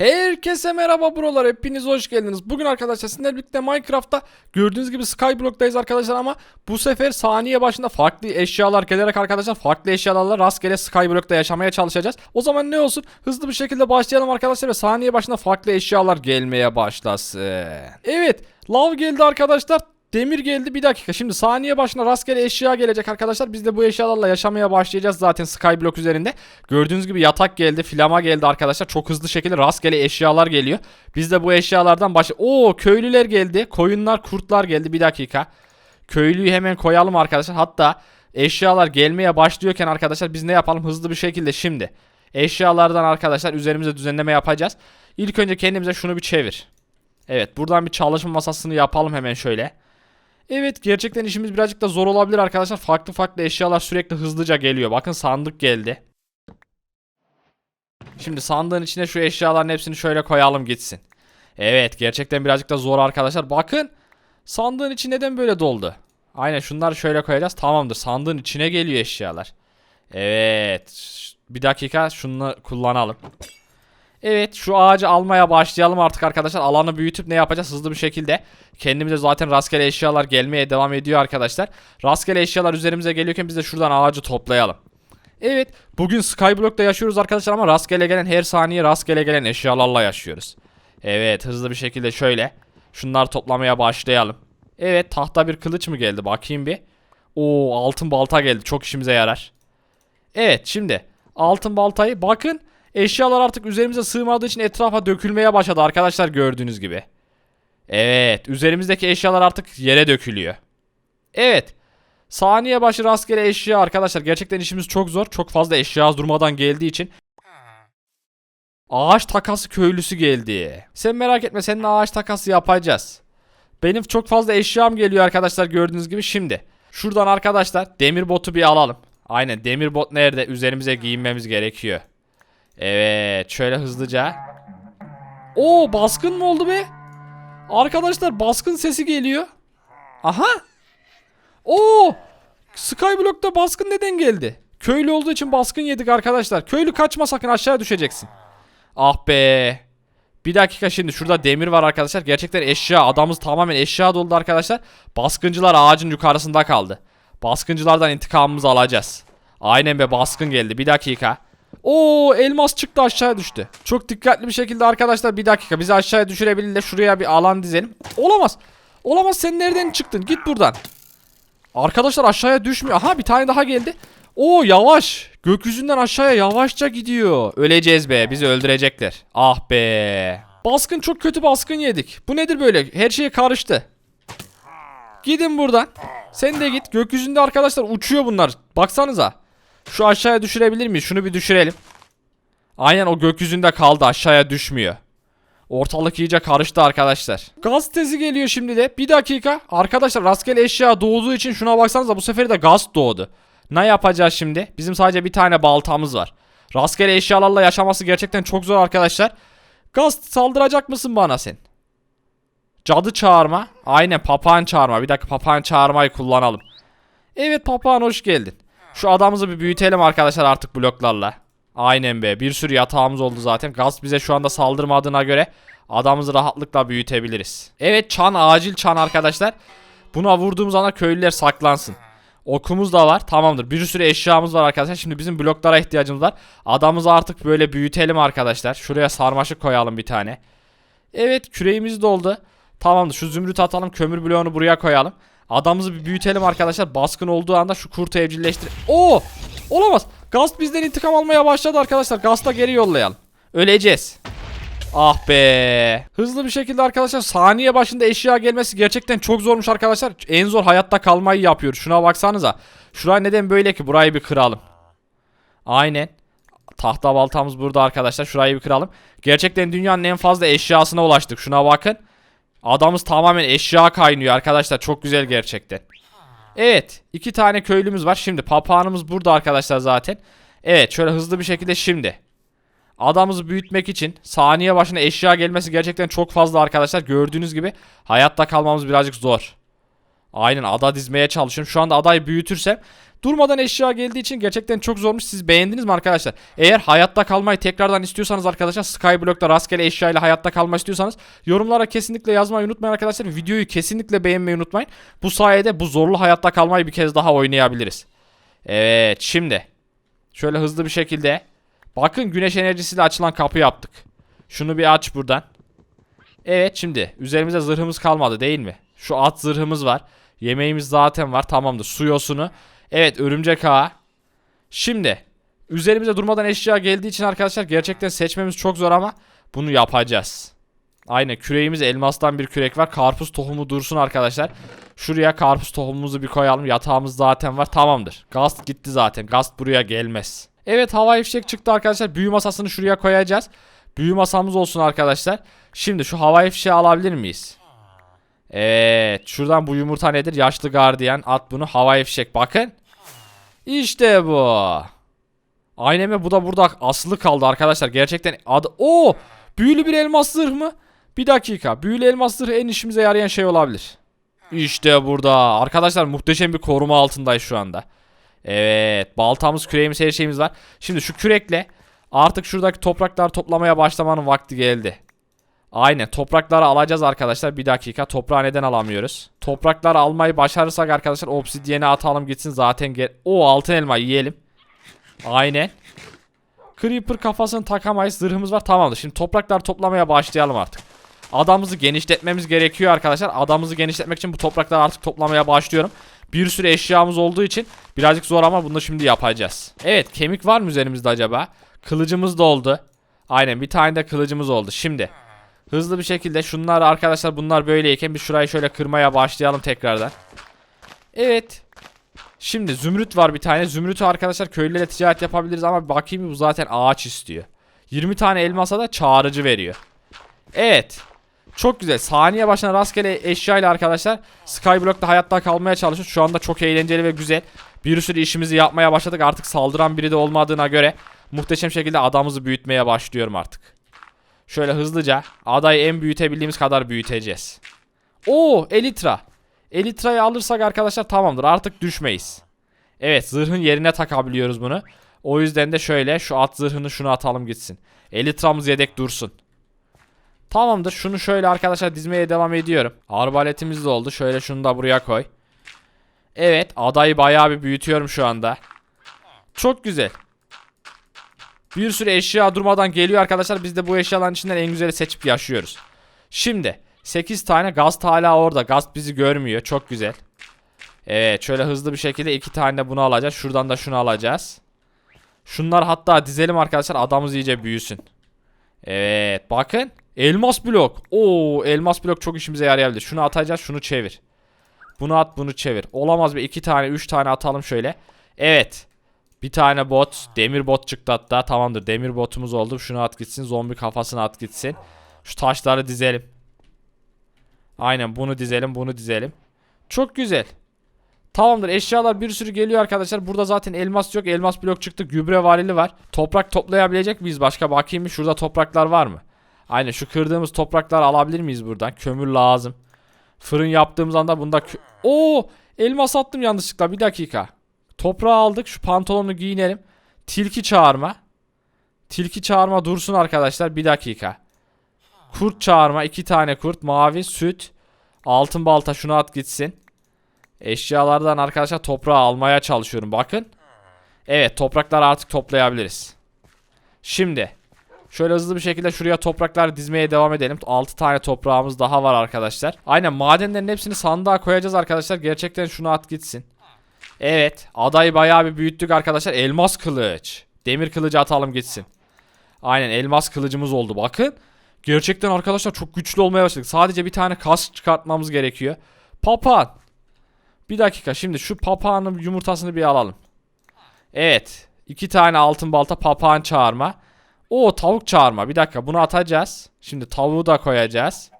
Herkese merhaba buralar hepiniz hoş geldiniz. Bugün arkadaşlar sizinle birlikte Minecraft'ta gördüğünüz gibi Skyblock'tayız arkadaşlar ama bu sefer saniye başında farklı eşyalar gelerek arkadaşlar farklı eşyalarla rastgele Skyblock'ta yaşamaya çalışacağız. O zaman ne olsun hızlı bir şekilde başlayalım arkadaşlar ve saniye başında farklı eşyalar gelmeye başlasın. Evet lav geldi arkadaşlar. Demir geldi bir dakika. Şimdi saniye başına rastgele eşya gelecek arkadaşlar. Biz de bu eşyalarla yaşamaya başlayacağız zaten Skyblock üzerinde. Gördüğünüz gibi yatak geldi, flama geldi arkadaşlar. Çok hızlı şekilde rastgele eşyalar geliyor. Biz de bu eşyalardan başla... Oo köylüler geldi. Koyunlar, kurtlar geldi. Bir dakika. Köylüyü hemen koyalım arkadaşlar. Hatta eşyalar gelmeye başlıyorken arkadaşlar biz ne yapalım hızlı bir şekilde şimdi. Eşyalardan arkadaşlar üzerimize düzenleme yapacağız. İlk önce kendimize şunu bir çevir. Evet buradan bir çalışma masasını yapalım hemen şöyle. Evet gerçekten işimiz birazcık da zor olabilir arkadaşlar. Farklı farklı eşyalar sürekli hızlıca geliyor. Bakın sandık geldi. Şimdi sandığın içine şu eşyaların hepsini şöyle koyalım gitsin. Evet gerçekten birazcık da zor arkadaşlar. Bakın sandığın içi neden böyle doldu? Aynen şunları şöyle koyacağız. Tamamdır sandığın içine geliyor eşyalar. Evet bir dakika şunu kullanalım. Evet şu ağacı almaya başlayalım artık arkadaşlar. Alanı büyütüp ne yapacağız hızlı bir şekilde. Kendimize zaten rastgele eşyalar gelmeye devam ediyor arkadaşlar. Rastgele eşyalar üzerimize geliyorken biz de şuradan ağacı toplayalım. Evet bugün Skyblock'ta yaşıyoruz arkadaşlar ama rastgele gelen her saniye rastgele gelen eşyalarla yaşıyoruz. Evet hızlı bir şekilde şöyle. Şunları toplamaya başlayalım. Evet tahta bir kılıç mı geldi bakayım bir. Oo altın balta geldi çok işimize yarar. Evet şimdi altın baltayı bakın eşyalar artık üzerimize sığmadığı için etrafa dökülmeye başladı arkadaşlar gördüğünüz gibi. Evet üzerimizdeki eşyalar artık yere dökülüyor. Evet saniye başı rastgele eşya arkadaşlar gerçekten işimiz çok zor çok fazla eşya durmadan geldiği için. Ağaç takası köylüsü geldi. Sen merak etme seninle ağaç takası yapacağız. Benim çok fazla eşyam geliyor arkadaşlar gördüğünüz gibi şimdi. Şuradan arkadaşlar demir botu bir alalım. Aynen demir bot nerede? Üzerimize giyinmemiz gerekiyor. Evet şöyle hızlıca. Oo baskın mı oldu be? Arkadaşlar baskın sesi geliyor. Aha. Oo Skyblock'ta baskın neden geldi? Köylü olduğu için baskın yedik arkadaşlar. Köylü kaçma sakın aşağıya düşeceksin. Ah be. Bir dakika şimdi şurada demir var arkadaşlar. Gerçekten eşya adamız tamamen eşya doldu arkadaşlar. Baskıncılar ağacın yukarısında kaldı. Baskıncılardan intikamımızı alacağız. Aynen be baskın geldi. Bir dakika. Oo elmas çıktı aşağıya düştü. Çok dikkatli bir şekilde arkadaşlar bir dakika bizi aşağıya düşürebilirler. Şuraya bir alan dizelim. Olamaz. Olamaz sen nereden çıktın? Git buradan. Arkadaşlar aşağıya düşmüyor. Aha bir tane daha geldi. Oo yavaş. Gökyüzünden aşağıya yavaşça gidiyor. Öleceğiz be. Bizi öldürecekler. Ah be. Baskın çok kötü baskın yedik. Bu nedir böyle? Her şey karıştı. Gidin buradan. Sen de git. Gökyüzünde arkadaşlar uçuyor bunlar. Baksanıza. Şu aşağıya düşürebilir miyiz? Şunu bir düşürelim. Aynen o gökyüzünde kaldı. Aşağıya düşmüyor. Ortalık iyice karıştı arkadaşlar. Gaz tezi geliyor şimdi de. Bir dakika. Arkadaşlar rastgele eşya doğduğu için şuna baksanıza bu sefer de gaz doğdu. Ne yapacağız şimdi? Bizim sadece bir tane baltamız var. Rastgele eşyalarla yaşaması gerçekten çok zor arkadaşlar. Gaz saldıracak mısın bana sen? Cadı çağırma. Aynen papağan çağırma. Bir dakika papağan çağırmayı kullanalım. Evet papağan hoş geldin. Şu adamımızı bir büyütelim arkadaşlar artık bloklarla. Aynen be. Bir sürü yatağımız oldu zaten. Gaz bize şu anda saldırmadığına göre adamımızı rahatlıkla büyütebiliriz. Evet çan acil çan arkadaşlar. Buna vurduğumuz anda köylüler saklansın. Okumuz da var. Tamamdır. Bir sürü eşyamız var arkadaşlar. Şimdi bizim bloklara ihtiyacımız var. Adamımızı artık böyle büyütelim arkadaşlar. Şuraya sarmaşık koyalım bir tane. Evet küreğimiz doldu. Tamamdır. Şu zümrüt atalım. Kömür bloğunu buraya koyalım. Adamımızı bir büyütelim arkadaşlar. Baskın olduğu anda şu kurtu evcilleştir. Oo! Olamaz. Gast bizden intikam almaya başladı arkadaşlar. Gast'a geri yollayalım. Öleceğiz. Ah be. Hızlı bir şekilde arkadaşlar saniye başında eşya gelmesi gerçekten çok zormuş arkadaşlar. En zor hayatta kalmayı yapıyor. Şuna baksanıza. Şuraya neden böyle ki? Burayı bir kıralım. Aynen. Tahta baltamız burada arkadaşlar. Şurayı bir kıralım. Gerçekten dünyanın en fazla eşyasına ulaştık. Şuna bakın. Adamız tamamen eşya kaynıyor arkadaşlar. Çok güzel gerçekten. Evet. iki tane köylümüz var. Şimdi papağanımız burada arkadaşlar zaten. Evet şöyle hızlı bir şekilde şimdi. Adamımızı büyütmek için saniye başına eşya gelmesi gerçekten çok fazla arkadaşlar. Gördüğünüz gibi hayatta kalmamız birazcık zor. Aynen ada dizmeye çalışıyorum. Şu anda adayı büyütürsem durmadan eşya geldiği için gerçekten çok zormuş. Siz beğendiniz mi arkadaşlar? Eğer hayatta kalmayı tekrardan istiyorsanız arkadaşlar Skyblock'ta rastgele eşya ile hayatta kalmak istiyorsanız yorumlara kesinlikle yazmayı unutmayın arkadaşlar. Videoyu kesinlikle beğenmeyi unutmayın. Bu sayede bu zorlu hayatta kalmayı bir kez daha oynayabiliriz. Evet şimdi şöyle hızlı bir şekilde bakın güneş enerjisiyle açılan kapı yaptık. Şunu bir aç buradan. Evet şimdi üzerimize zırhımız kalmadı değil mi? Şu at zırhımız var. Yemeğimiz zaten var tamamdır. Su yosunu. Evet örümcek ağı. Şimdi üzerimize durmadan eşya geldiği için arkadaşlar gerçekten seçmemiz çok zor ama bunu yapacağız. Aynen küreğimiz elmastan bir kürek var. Karpuz tohumu dursun arkadaşlar. Şuraya karpuz tohumumuzu bir koyalım. Yatağımız zaten var. Tamamdır. Gast gitti zaten. Gast buraya gelmez. Evet havai fişek çıktı arkadaşlar. Büyü masasını şuraya koyacağız. Büyü masamız olsun arkadaşlar. Şimdi şu havai fişeği alabilir miyiz? Evet. Şuradan bu yumurta nedir? Yaşlı gardiyan. At bunu. Havai fişek. Bakın. İşte bu. Aynen ve bu da burada asılı kaldı arkadaşlar. Gerçekten adı... Oo! Büyülü bir elmas zırh mı? Bir dakika. Büyülü elmas zırhı en işimize yarayan şey olabilir. İşte burada. Arkadaşlar muhteşem bir koruma altındayız şu anda. Evet. Baltamız, küreğimiz, her şeyimiz var. Şimdi şu kürekle artık şuradaki toprakları toplamaya başlamanın vakti geldi. Aynen toprakları alacağız arkadaşlar. Bir dakika toprağı neden alamıyoruz? Toprakları almayı başarırsak arkadaşlar obsidiyene atalım gitsin zaten gel. O altın elma yiyelim. Aynen. Creeper kafasını takamayız. Zırhımız var. Tamamdır. Şimdi toprakları toplamaya başlayalım artık. Adamımızı genişletmemiz gerekiyor arkadaşlar. Adamımızı genişletmek için bu toprakları artık toplamaya başlıyorum. Bir sürü eşyamız olduğu için birazcık zor ama bunu şimdi yapacağız. Evet kemik var mı üzerimizde acaba? Kılıcımız da oldu. Aynen bir tane de kılıcımız oldu. Şimdi hızlı bir şekilde şunları arkadaşlar bunlar böyleyken bir şurayı şöyle kırmaya başlayalım tekrardan. Evet. Şimdi zümrüt var bir tane. Zümrütü arkadaşlar köylülerle ticaret yapabiliriz ama bakayım bu zaten ağaç istiyor. 20 tane elmasa da çağrıcı veriyor. Evet. Çok güzel. Saniye başına rastgele eşya ile arkadaşlar Skyblock'ta hayatta kalmaya çalışıyoruz. Şu anda çok eğlenceli ve güzel. Bir sürü işimizi yapmaya başladık. Artık saldıran biri de olmadığına göre muhteşem şekilde adamımızı büyütmeye başlıyorum artık. Şöyle hızlıca adayı en büyütebildiğimiz kadar büyüteceğiz. Oo, Elitra. Elitra'yı alırsak arkadaşlar tamamdır. Artık düşmeyiz. Evet, zırhın yerine takabiliyoruz bunu. O yüzden de şöyle şu at zırhını şunu atalım gitsin. Elitra'mız yedek dursun. Tamamdır. Şunu şöyle arkadaşlar dizmeye devam ediyorum. Arbaletimiz de oldu. Şöyle şunu da buraya koy. Evet. Adayı bayağı bir büyütüyorum şu anda. Çok güzel. Bir sürü eşya durmadan geliyor arkadaşlar. Biz de bu eşyaların içinden en güzeli seçip yaşıyoruz. Şimdi 8 tane gaz hala orada. Gaz bizi görmüyor. Çok güzel. Evet şöyle hızlı bir şekilde iki tane de bunu alacağız. Şuradan da şunu alacağız. Şunlar hatta dizelim arkadaşlar. Adamımız iyice büyüsün. Evet bakın. Elmas blok. Oo elmas blok çok işimize yarayabilir. Şunu atacağız şunu çevir. Bunu at bunu çevir. Olamaz bir iki tane üç tane atalım şöyle. Evet. Bir tane bot. Demir bot çıktı hatta. Tamamdır demir botumuz oldu. Şunu at gitsin. Zombi kafasını at gitsin. Şu taşları dizelim. Aynen bunu dizelim bunu dizelim. Çok güzel. Tamamdır eşyalar bir sürü geliyor arkadaşlar. Burada zaten elmas yok. Elmas blok çıktı. Gübre varili var. Toprak toplayabilecek miyiz? Başka bakayım mı? Şurada topraklar var mı? Aynen şu kırdığımız topraklar alabilir miyiz buradan? Kömür lazım. Fırın yaptığımız anda bunda... Oo! Elmas attım yanlışlıkla. Bir dakika. Toprağı aldık. Şu pantolonu giyinelim. Tilki çağırma. Tilki çağırma dursun arkadaşlar. Bir dakika. Kurt çağırma. iki tane kurt. Mavi süt. Altın balta şunu at gitsin. Eşyalardan arkadaşlar toprağı almaya çalışıyorum. Bakın. Evet toprakları artık toplayabiliriz. Şimdi. Şöyle hızlı bir şekilde şuraya topraklar dizmeye devam edelim. 6 tane toprağımız daha var arkadaşlar. Aynen madenlerin hepsini sandığa koyacağız arkadaşlar. Gerçekten şunu at gitsin. Evet. Adayı bayağı bir büyüttük arkadaşlar. Elmas kılıç. Demir kılıcı atalım gitsin. Aynen elmas kılıcımız oldu. Bakın. Gerçekten arkadaşlar çok güçlü olmaya başladık. Sadece bir tane kas çıkartmamız gerekiyor. Papağan. Bir dakika şimdi şu papağanın yumurtasını bir alalım. Evet. iki tane altın balta papağan çağırma. O tavuk çağırma. Bir dakika bunu atacağız. Şimdi tavuğu da koyacağız.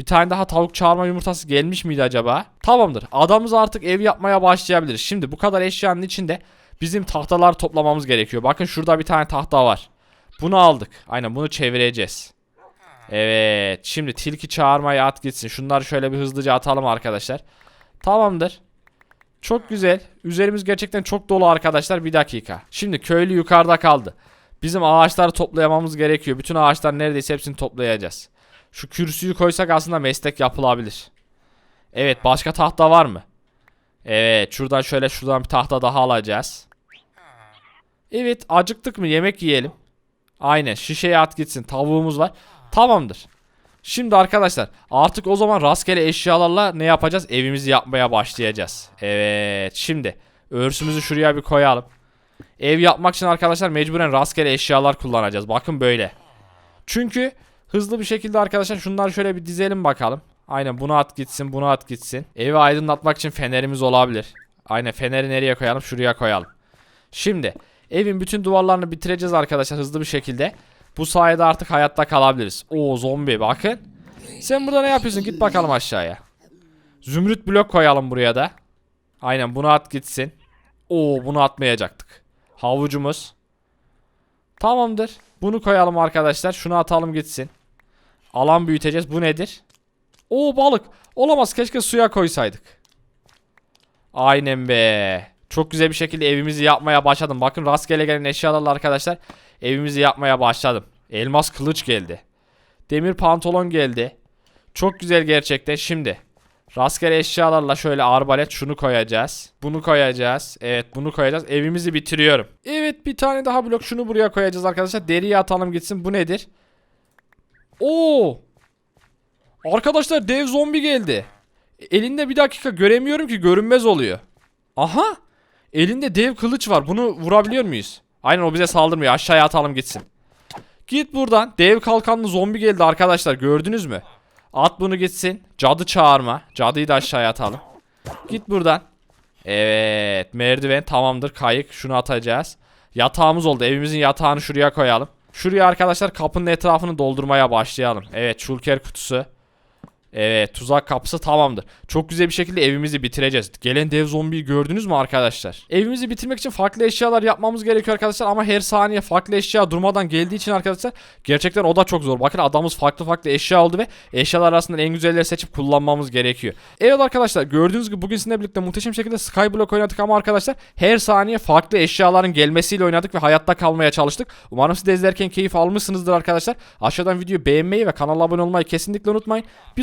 Bir tane daha tavuk çağırma yumurtası gelmiş miydi acaba? Tamamdır. Adamız artık ev yapmaya başlayabiliriz. Şimdi bu kadar eşyanın içinde bizim tahtalar toplamamız gerekiyor. Bakın şurada bir tane tahta var. Bunu aldık. Aynen bunu çevireceğiz. Evet. Şimdi tilki çağırmaya at gitsin. Şunları şöyle bir hızlıca atalım arkadaşlar. Tamamdır. Çok güzel. Üzerimiz gerçekten çok dolu arkadaşlar. Bir dakika. Şimdi köylü yukarıda kaldı. Bizim ağaçları toplayamamız gerekiyor. Bütün ağaçlar neredeyse hepsini toplayacağız. Şu kürsüyü koysak aslında meslek yapılabilir. Evet başka tahta var mı? Evet şuradan şöyle şuradan bir tahta daha alacağız. Evet acıktık mı yemek yiyelim. Aynen şişeye at gitsin tavuğumuz var. Tamamdır. Şimdi arkadaşlar artık o zaman rastgele eşyalarla ne yapacağız? Evimizi yapmaya başlayacağız. Evet şimdi örsümüzü şuraya bir koyalım. Ev yapmak için arkadaşlar mecburen rastgele eşyalar kullanacağız. Bakın böyle. Çünkü hızlı bir şekilde arkadaşlar şunları şöyle bir dizelim bakalım. Aynen bunu at gitsin bunu at gitsin. Evi aydınlatmak için fenerimiz olabilir. Aynen feneri nereye koyalım? Şuraya koyalım. Şimdi evin bütün duvarlarını bitireceğiz arkadaşlar hızlı bir şekilde. Bu sayede artık hayatta kalabiliriz. Oo zombi bakın. Sen burada ne yapıyorsun? Git bakalım aşağıya. Zümrüt blok koyalım buraya da. Aynen bunu at gitsin. Oo bunu atmayacaktık. Havucumuz. Tamamdır. Bunu koyalım arkadaşlar. Şunu atalım gitsin. Alan büyüteceğiz. Bu nedir? Oo balık. Olamaz. Keşke suya koysaydık. Aynen be. Çok güzel bir şekilde evimizi yapmaya başladım. Bakın rastgele gelen eşyalarla arkadaşlar evimizi yapmaya başladım. Elmas kılıç geldi. Demir pantolon geldi. Çok güzel gerçekten. Şimdi rastgele eşyalarla şöyle arbalet şunu koyacağız. Bunu koyacağız. Evet bunu koyacağız. Evimizi bitiriyorum. Evet bir tane daha blok şunu buraya koyacağız arkadaşlar. Deriyi atalım gitsin. Bu nedir? Oo! Arkadaşlar dev zombi geldi. Elinde bir dakika göremiyorum ki görünmez oluyor. Aha! Elinde dev kılıç var. Bunu vurabiliyor muyuz? Aynen o bize saldırmıyor. Aşağıya atalım gitsin. Git buradan. Dev kalkanlı zombi geldi arkadaşlar. Gördünüz mü? At bunu gitsin. Cadı çağırma. Cadıyı da aşağıya atalım. Git buradan. Evet. Merdiven tamamdır. Kayık. Şunu atacağız. Yatağımız oldu. Evimizin yatağını şuraya koyalım. Şuraya arkadaşlar kapının etrafını doldurmaya başlayalım. Evet. Şulker kutusu. Evet tuzak kapısı tamamdır. Çok güzel bir şekilde evimizi bitireceğiz. Gelen dev zombiyi gördünüz mü arkadaşlar? Evimizi bitirmek için farklı eşyalar yapmamız gerekiyor arkadaşlar ama her saniye farklı eşya durmadan geldiği için arkadaşlar gerçekten o da çok zor. Bakın adamımız farklı farklı eşya oldu ve eşyalar arasından en güzelleri seçip kullanmamız gerekiyor. Evet arkadaşlar gördüğünüz gibi bugün sizinle birlikte muhteşem şekilde Skyblock oynadık ama arkadaşlar her saniye farklı eşyaların gelmesiyle oynadık ve hayatta kalmaya çalıştık. Umarım siz de izlerken keyif almışsınızdır arkadaşlar. Aşağıdan videoyu beğenmeyi ve kanala abone olmayı kesinlikle unutmayın. Bir